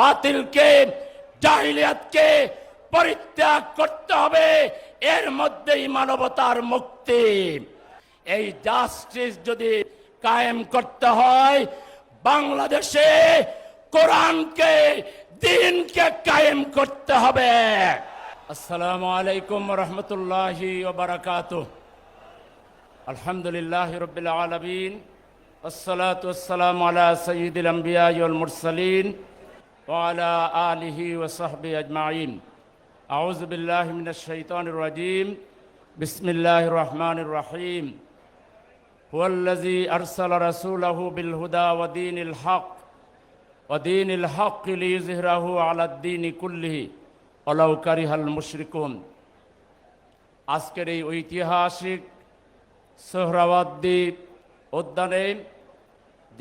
বাতিলকে, জাহিলিয়াতকে পরিত্যাগ করতে হবে। এর মধ্যেই মানবতার মুক্তি। এই জাস্টিস যদি কায়েম করতে হয়, বাংলাদেশে কোরআনকে, দিনকে কায়েম করতে হবে। আসসালামু আলাইকুম রহমতুল্লাহি বারাকাত আলহামদুলিল্লাহ রবিল আলমিন। আলা সঈদুল আম্বিয়া মুরসালিন। وعلى آله وصحبه أجمعين أعوذ بالله من الشيطان الرجيم بسم الله الرحمن الرحيم هو الذي أرسل رسوله بالهدى ودين الحق ودين الحق ليظهره على الدين كله ولو كره المشركون আজকের এই ঐতিহাসিক সোহরাওয়ার্দী উদ্যানে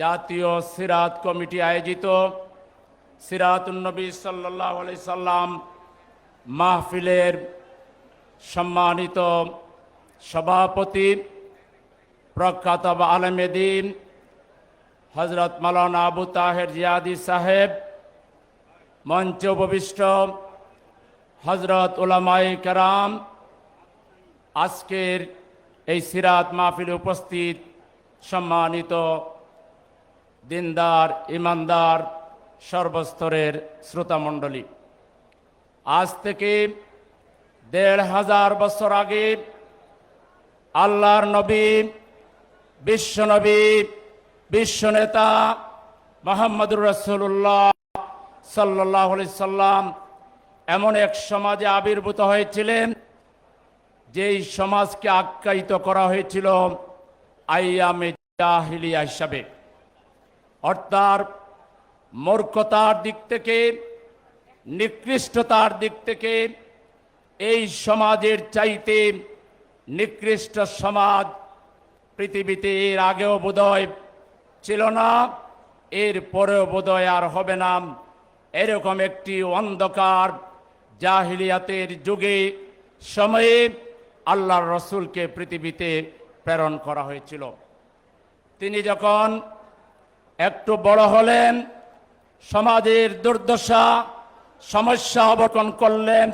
জাতীয় সিরাত কমিটি আয়োজিত সিরাতুন্নবী সাল্লাহ সাল্লাম মাহফিলের সম্মানিত সভাপতি, প্রখ্যাত আলমেদিন হজরত মালানা আবু তাহের জিয়াদি সাহেব, মঞ্চে উপবিষ্ট হজরত ওলামাই কারাম, আজকের এই সিরাত মাহফিলে উপস্থিত সম্মানিত দিনদার, ইমানদার সর্বস্তরের শ্রোতামণ্ডলী। আজ থেকে দেড় হাজার বছর আগে আল্লাহর নবী বিশ্বনবী বিশ্বনেতা মোহাম্মদুর রসুল্লাহ সাল্লাহ সাল্লাম এমন এক সমাজে আবির্ভূত হয়েছিলেন, যেই সমাজকে আখ্যায়িত করা হয়েছিল আইয়ামে জাহিলিয়া হিসাবে। অর্থাৎ মূর্খতার দিক থেকে, নিকৃষ্টতার দিক থেকে, এই সমাজের চাইতে নিকৃষ্ট সমাজ পৃথিবীতে এর আগেও বোধয় ছিল না, এর পরেও বোধয় আর হবে না। এরকম একটি অন্ধকার জাহিলিয়াতের যুগে, সময়ে আল্লাহর রসুলকে পৃথিবীতে প্রেরণ করা হয়েছিল। তিনি যখন একটু বড় হলেন সমাজের দুর্দশা, সমস্যা অবকন করলেন।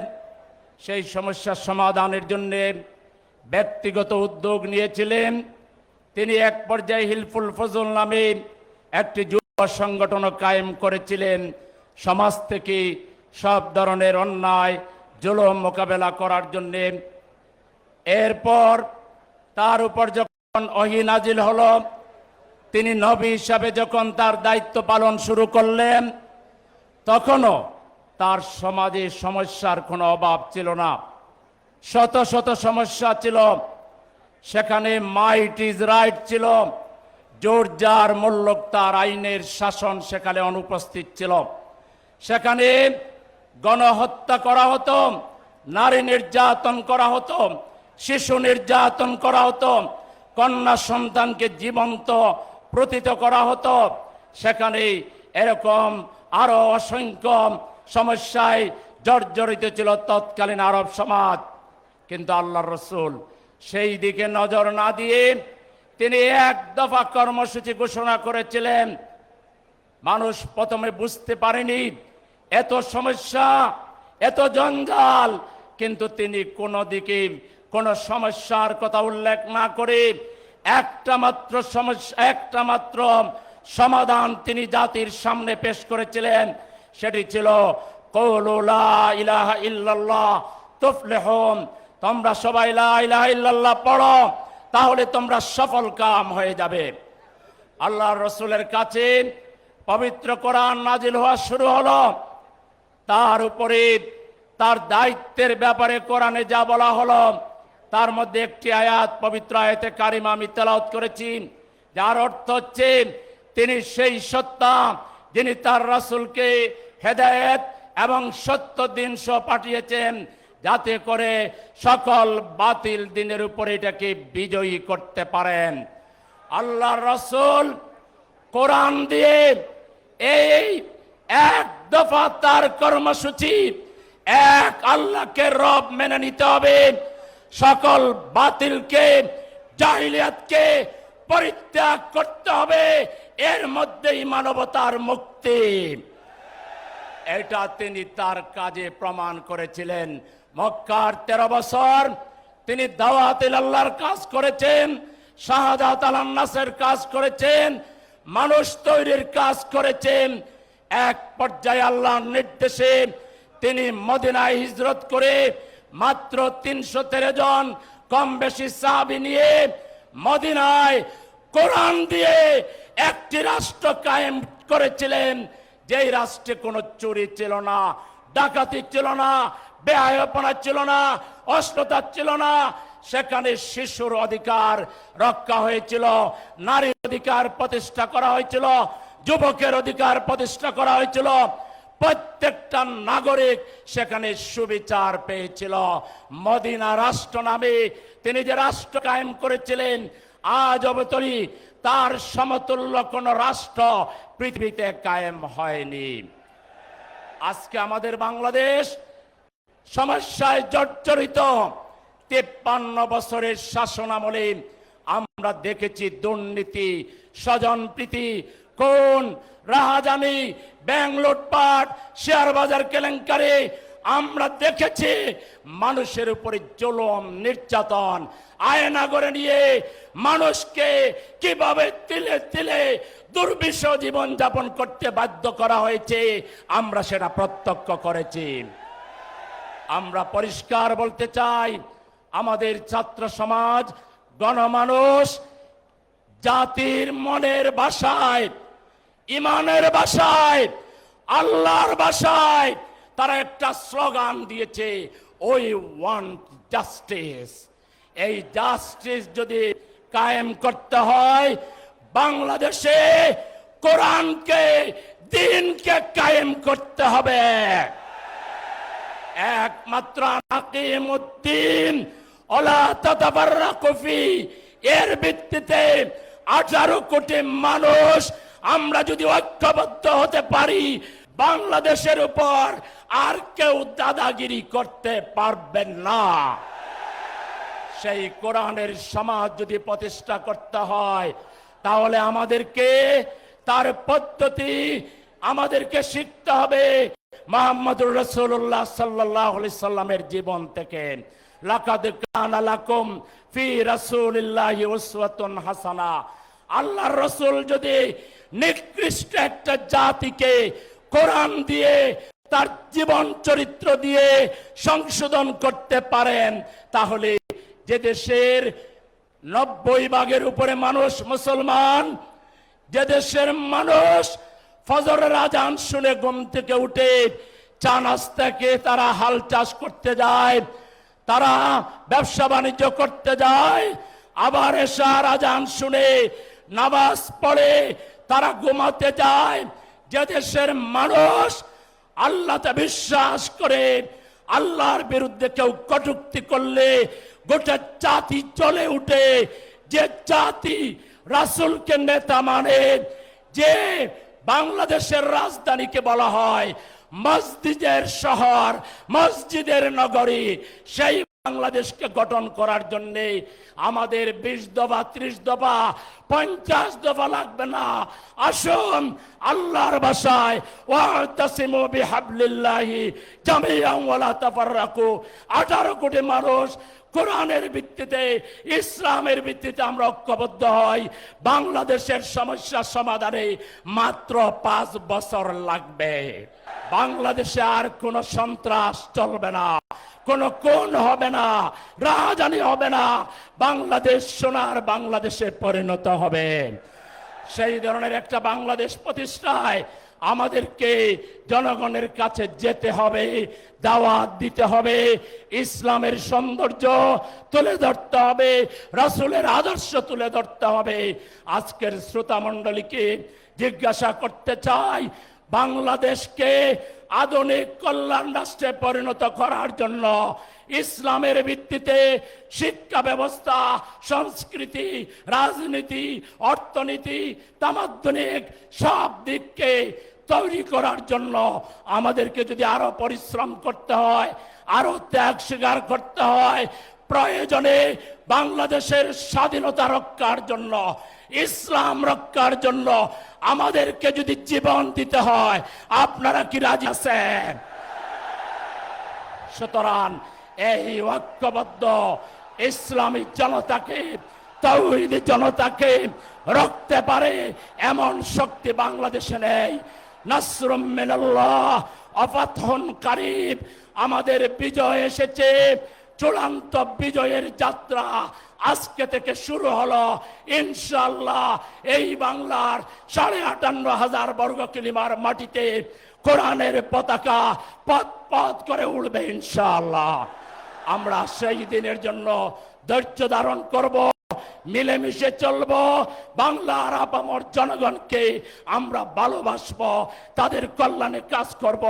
সেই সমস্যার সমাধানের জন্য ব্যক্তিগত উদ্যোগ নিয়েছিলেন। তিনি এক পর্যায়ে হিলফুল ফজল নামে একটি যুব সংগঠন কায়েম করেছিলেন। সমাজ থেকে সব ধরনের অন্যায়, জুলুম মোকাবেলা করার জন্যে। এরপর তার উপর যখন অহি নাজিল হলো তিনি নবী হিসাবে যখন তার দায়িত্ব পালন শুরু করলেন, তখনও তার সমাজে সমস্যার কোনো অভাব ছিল না। শত শত সমস্যা ছিল। সেখানে মাইট ইজ রাইট ছিল। জোর যার মূল্যক তার আইনের শাসন সেখানে অনুপস্থিত ছিল। সেখানে গণহত্যা করা হতো, নারী নির্যাতন করা হতো, শিশু নির্যাতন করা হতো, কন্যা সন্তানকে জীবন্ত প্রতীত করা হতো। সেখানে এরকম আরও অসংখ্য সমস্যায় জর্জরিত ছিল তৎকালীন আরব সমাজ। কিন্তু আল্লাহ রসুল সেই দিকে নজর না দিয়ে তিনি এক দফা কর্মসূচি ঘোষণা করেছিলেন। মানুষ প্রথমে বুঝতে পারেনি, এত সমস্যা, এত জঞ্জাল কিন্তু তিনি কোনো দিকে কোনো সমস্যার কথা উল্লেখ না করে একটা মাত্র সমস্যা, একটা মাত্র সমাধান তিনি জাতির সামনে পেশ করেছিলেন। সেটি ছিল ইল্লাল্লাহ তুফলেহম তোমরা সবাই ইলাহা ইল্লাল্লাহ পড়ো, তাহলে তোমরা সফল কাম হয়ে যাবে। আল্লাহ রসুলের কাছে পবিত্র কোরআন নাজিল হওয়া শুরু হলো। তার উপরে তার দায়িত্বের ব্যাপারে কোরআনে যা বলা হলো তার মধ্যে একটি আয়াত, পবিত্র আয়াতে কারিমা আমি তেলাওত করেছি, যার অর্থ হচ্ছে তিনি সেই সত্তা যিনি তার রাসূলকে হেদায়েত এবং সত্য দিন সহ পাঠিয়েছেন, যাতে করে সকল বাতিল দিনের উপরে এটাকে বিজয়ী করতে পারেন। আল্লাহ রসুল কোরআন দিয়ে এই এক দফা তার কর্মসূচি, এক আল্লাহকে রব মেনে নিতে হবে। সকল বাতিলকে, জাহিলিয়াতকে পরিত্যাগ করতে হবে। এর মধ্যেই মানবতার মুক্তি। এটা তিনি তার কাজে প্রমাণ করেছিলেন। মক্কার তেরো বছর তিনি দাওয়াতিল আল্লাহর কাজ করেছেন, শাহাদাত আল নাসের কাজ করেছেন, মানুষ তৈরির কাজ করেছেন। এক পর্যায়ে আল্লাহর নির্দেশে তিনি মদিনায় হিজরত করে মাত্র তিনশো তেরো জন কম বেশি সাহাবি নিয়ে মদিনায় কোরআন দিয়ে একটি রাষ্ট্র কায়েম করেছিলেন, যেই রাষ্ট্রে কোনো চুরি ছিল না, ডাকাতি ছিল না বেআপনা ছিল না অশ্লীলতা ছিল না, সেখানে শিশুর অধিকার রক্ষা হয়েছিল, নারীর অধিকার প্রতিষ্ঠা করা হয়েছিল, যুবকের অধিকার প্রতিষ্ঠা করা হয়েছিল। প্রত্যেকটা নাগরিক সেখানে সুবিচার পেয়েছিল। মদিনা রাষ্ট্র নামে তিনি যে রাষ্ট্র কায়েম করেছিলেন, আজ অবতরী তার সমতুল্য কোন রাষ্ট্র পৃথিবীতে কায়েম হয়নি। আজকে আমাদের বাংলাদেশ সমস্যায় জর্জরিত। তেপ্পান্ন বছরের শাসন আমরা দেখেছি দুর্নীতি স্বজনপ্রীতি কোন রাহাজানি, ব্যাংক লুটপাট, শেয়ার বাজার কেলেঙ্কারি। আমরা দেখেছি মানুষের উপরে জলম, নির্যাতন আয়না করে নিয়ে মানুষকে কীভাবে তিলে তিলে দুর্বিষ জীবন যাপন করতে বাধ্য করা হয়েছে, আমরা সেটা প্রত্যক্ষ করেছি। আমরা পরিষ্কার বলতে চাই, আমাদের ছাত্র সমাজ, গণমানুষ, জাতির মনের বাসায় ইমানের বাসায়, আল্লাহর বাসায় তারা একটা স্লোগান দিয়েছে ওই ওয়ান জাস্টিস এই জাস্টিস যদি কায়েম করতে হয়, বাংলাদেশে কোরআনকে, দিনকে কায়েম করতে হবে। একমাত্র নাকিমুদ্দিন ওলা তাতাবাররাকু ফি, এর ভিত্তিতে আঠারো কোটি মানুষ আমরা যদি ঐক্যবদ্ধ হতে পারি, বাংলাদেশের উপর আর কেউ দাদাগিরি করতে পারবেন না। সেই কোরআনের সমাজ যদি প্রতিষ্ঠা করতে হয়, তাহলে আমাদেরকে তার পদ্ধতি আমাদেরকে শিখতে হবে। মোহাম্মদুর রসুল্লাহ সাল্লাহ সাল্লামের জীবন থেকে। লাকাদ কানা লাকুম ফি রাসূলিল্লাহি উসওয়াতুন হাসানা। আল্লাহর রসুল যদি নিকৃষ্ট একটা জাতিকে কোরআন দিয়ে, তার জীবন চরিত্র দিয়ে সংশোধন করতে পারেন, তাহলে যে দেশের নব্বই ভাগের উপরে মানুষ মুসলমান, যে দেশের মানুষ ফজরের আজান শুনে ঘুম থেকে উঠে চা নাস্তাকে তারা হাল চাষ করতে যায়, তারা ব্যবসা বাণিজ্য করতে যায়, আবার এসার আজান শুনে নামাজ পড়ে, তারা ঘুমাতে যায়। যে দেশের মানুষ আল্লাহতে বিশ্বাস করে, আল্লাহর বিরুদ্ধে কেউ কটুক্তি করলে, গোটা জাতি চলে উঠে। যে জাতি রাসুলকে নেতা মানে যে বাংলাদেশের রাজধানীকে বলা হয়, মসজিদের শহর, মসজিদের নগরী, সেই বাংলাদেশকে গঠন করার জন্য আমাদের বিশ দফা, ত্রিশ দফা, পঞ্চাশ দফা লাগবে না। আসুন, আল্লাহর বাসায় 18 কোটি মানুষ কোরআনের ভিত্তিতে, ইসলামের ভিত্তিতে আমরা ঐক্যবদ্ধ হই। বাংলাদেশের সমস্যা সমাধানে মাত্র পাঁচ বছর লাগবে। বাংলাদেশে আর কোন সন্ত্রাস চলবে না। কোন কোন হবে না রাজানি হবে না, বাংলাদেশ সোনার বাংলাদেশে পরিণত হবে। সেই ধরনের একটা বাংলাদেশ প্রতিষ্ঠায় আমাদেরকে জনগণের কাছে যেতে হবে, দাওয়াত দিতে হবে, ইসলামের সৌন্দর্য তুলে ধরতে হবে, রাসূলের আদর্শ তুলে ধরতে হবে। আজকের শ্রোতা মণ্ডলীকে জিজ্ঞাসা করতে চাই, বাংলাদেশকে আধুনিক কল্যাণ রাষ্ট্রে পরিণত করার জন্য ইসলামের ভিত্তিতে শিক্ষা ব্যবস্থা, সংস্কৃতি, রাজনীতি, অর্থনীতি তামাদ্দনিক সব দিককে তৈরি করার জন্য আমাদেরকে যদি আরও পরিশ্রম করতে হয়, আরও ত্যাগ স্বীকার করতে হয় প্রয়োজনে বাংলাদেশের স্বাধীনতা রক্ষার জন্য, ইসলাম রক্ষার জন্য আমাদেরকে যদি জীবন দিতে হয়, আপনারা কি রাজি আছেন? সুতরাং এই ঐক্যবদ্ধ ইসলামী জনতাকে, তৌহিদি জনতাকে রক্তে পারে এমন শক্তি বাংলাদেশে নেই। নাসরুম মিনাল্লাহ অফাথন কারিব আমাদের বিজয় এসেছে। চূড়ান্ত বিজয়ের যাত্রা আজকে থেকে শুরু হলো। ইনশাল্লাহ এই বাংলার সাড়ে আটান্ন হাজার বর্গ কিলিমার মাটিতে কোরআনের পতাকা পথ পথ করে উঠবে ইনশাল্লাহ আমরা সেই দিনের জন্য ধৈর্য ধারণ করব। মিলেমিশে চলব, বাংলার আপামর জনগণকে আমরা ভালোবাসবো, তাদের কল্যাণে কাজ করব।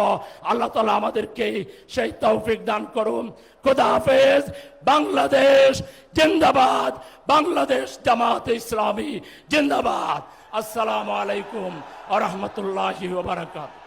আল্লাহ তালা আমাদেরকে সেই তৌফিক দান করুন। খুদা হাফেজ। বাংলাদেশ জিন্দাবাদ। বাংলাদেশ জামাত ইসলামী জিন্দাবাদ। আসসালামু আলাইকুম আ রহমতুল্লাহি ওবরাকাত